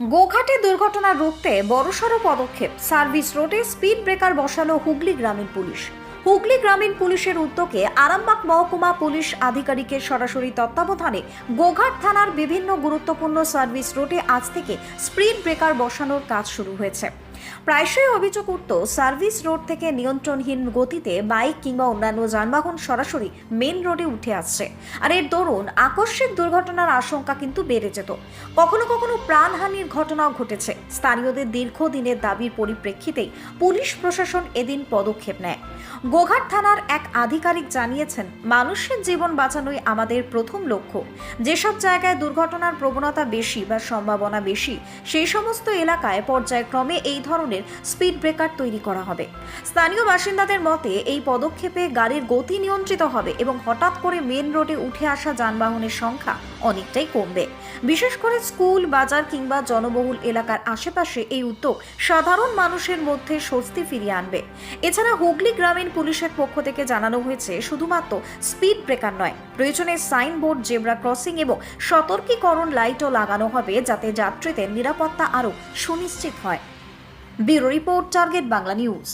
গোঘাটে দুর্ঘটনা রুখতে বড়সড় পদক্ষেপ। সার্ভিস রোডে স্পিড ব্রেকার বসালো হুগলি গ্রামীণ পুলিশ। হুগলি গ্রামীণ পুলিশের উদ্যোগে আরামবাগ মহকুমা পুলিশ আধিকারিকের সরাসরি তত্ত্বাবধানে গোঘাট থানার বিভিন্ন গুরুত্বপূর্ণ সার্ভিস রোডে আজ থেকে স্পিড ব্রেকার বসানোর কাজ শুরু হয়েছে। প্রায়শই অভিযোগ উঠত, সার্ভিস রোড থেকে নিয়ন্ত্রণহীন গতিতে বাইক কিংবা অন্যান্য যানবাহন সরাসরি মেন রোডে উঠে আসছে। আর এর দরুন আকস্মিক দুর্ঘটনার আশঙ্কা কিন্তু বেড়ে যেত। কখনো কখনো প্রাণহানির ঘটনাও ঘটেছে। স্থানীয়দের দীর্ঘদিনের দাবির পরিপ্রেক্ষিতেই পুলিশ প্রশাসন এদিন পদক্ষেপ নেয়। গোঘাট থানার এক আধিকারিক জানিয়েছেন, মানুষের জীবন বাঁচানোই আমাদের প্রথম লক্ষ্য। যেসব জায়গায় দুর্ঘটনার প্রবণতা বেশি বা সম্ভাবনা বেশি, সেই সমস্ত এলাকায় পর্যায়ক্রমে এই ধরনের স্পিড ব্রেকার তৈরি করা হবে। স্থানীয় বাসিন্দাদের মতে, এই পদক্ষেপে গাড়ির গতি নিয়ন্ত্রিত হবে এবং হঠাৎ করে মেন রোডে উঠে আসা যানবাহনের সংখ্যা অনেকটাই কমবে। বিশেষ করে স্কুল, বাজার কিংবা জনবহুল এলাকার আশেপাশে এই উদ্যোগ সাধারণ মানুষের মধ্যে স্বস্তি ফিরিয়ে আনবে। এছাড়া হুগলি গ্রামীণ পুলিশের পক্ষ থেকে জানানো হয়েছে, শুধুমাত্র স্পিড ব্রেকার নয়, প্রয়োজনে সাইনবোর্ড, জেব্রা ক্রসিং এবং সতর্কীকরণ লাইটও লাগানো হবে যাতে যাত্রীদের নিরাপত্তা আরও সুনিশ্চিত হয়। Bureau report target Bangla news.